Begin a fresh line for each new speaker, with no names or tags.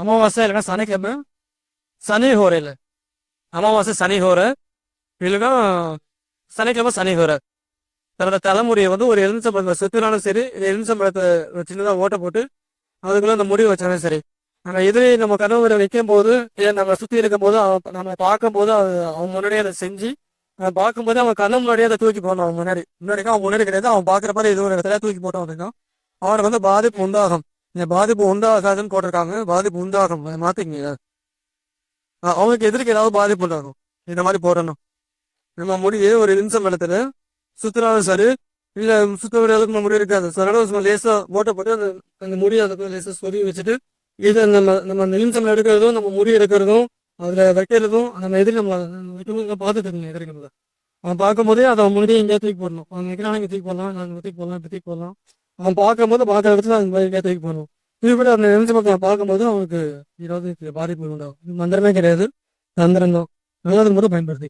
அமாவாசை இல்லைன்னா சனிக்கிழமை சனி ஹோரையில் அமாவாசை சனி ஹோரை இல்லைன்னா சனிக்கிழமை சனி ஹோரை. தன்னோட தலைமுறையை வந்து ஒரு எலுமிச்சம்பழத்தை சுத்தினாலும் சரி எலுமிச்சம்பழத்தை சின்னதாக ஓட்ட போட்டு அதுக்குள்ள அந்த முடிவு வச்சாலும் சரி. நம்ம எதிரி நம்ம கணவரை வைக்கும் போது இல்லை நம்ம சுற்றி இருக்கும் போது அவன் நம்ம பார்க்கும்போது அவங்க அவன் முன்னாடியே அதை செஞ்சு அதை பார்க்கும்போது அவன் கண்ணு முன்னாடியே அதை தூக்கி போடணும் அவன் முன்னாடி. முன்னாடி அவன் முன்னாடி கிடையாது அவன் பார்க்குற மாதிரி இது ஒரு இடத்துல தூக்கி போட்டோம் அப்படின்னா அவனுக்கு வந்து பாதிப்பு உண்டாகும். இந்த பாதிப்பு உண்டாகாதுன்னு போட்டிருக்காங்க. பாதிப்பு உண்டாகும். அதை மாத்திக்கங்க. அவங்களுக்கு எதிர்க்கு ஏதாவது பாதிப்பு உண்டாகும். இந்த மாதிரி போடணும். நம்ம முடியே ஒரு நிமிஷம் இடத்துல சுத்தினாலும் சரி இல்ல சுத்த விட முடி இருக்காது சரண லேசா ஓட்ட போட்டு அந்த அந்த முடி அதுக்கு லேசா சொருவி வச்சுட்டு இதை நம்ம நம்ம நிமிஷம் எடுக்கிறதும் நம்ம முடி எடுக்கிறதும் அதுல வைக்கிறதும் நம்ம எதிரி நம்ம வைக்கும்போது பார்த்துட்டு இருக்கணும் எதிரி அவன் அவன் பார்க்கும்போதே அதை அவன் எங்கேயா தூக்கி போடணும். அவன் வைக்கிறான் இங்கே தூக்கி போடலாம் நாங்கள் தூக்கி போடலாம் இப்படி தூக்கி போடலாம். அவன் பார்க்கும்போது பார்க்குற இடத்துல அந்த மாதிரி எங்கேயா போகணும் இது இப்படி அந்த நிமிஷம் பக்கம் பார்க்கும்போது அவனுக்கு ஏதாவது பாதிப்பு உண்டாகும். மந்திரமே கிடையாது. தந்திரம் தான். நல்லது மட்டும் பயன்படுத்தி.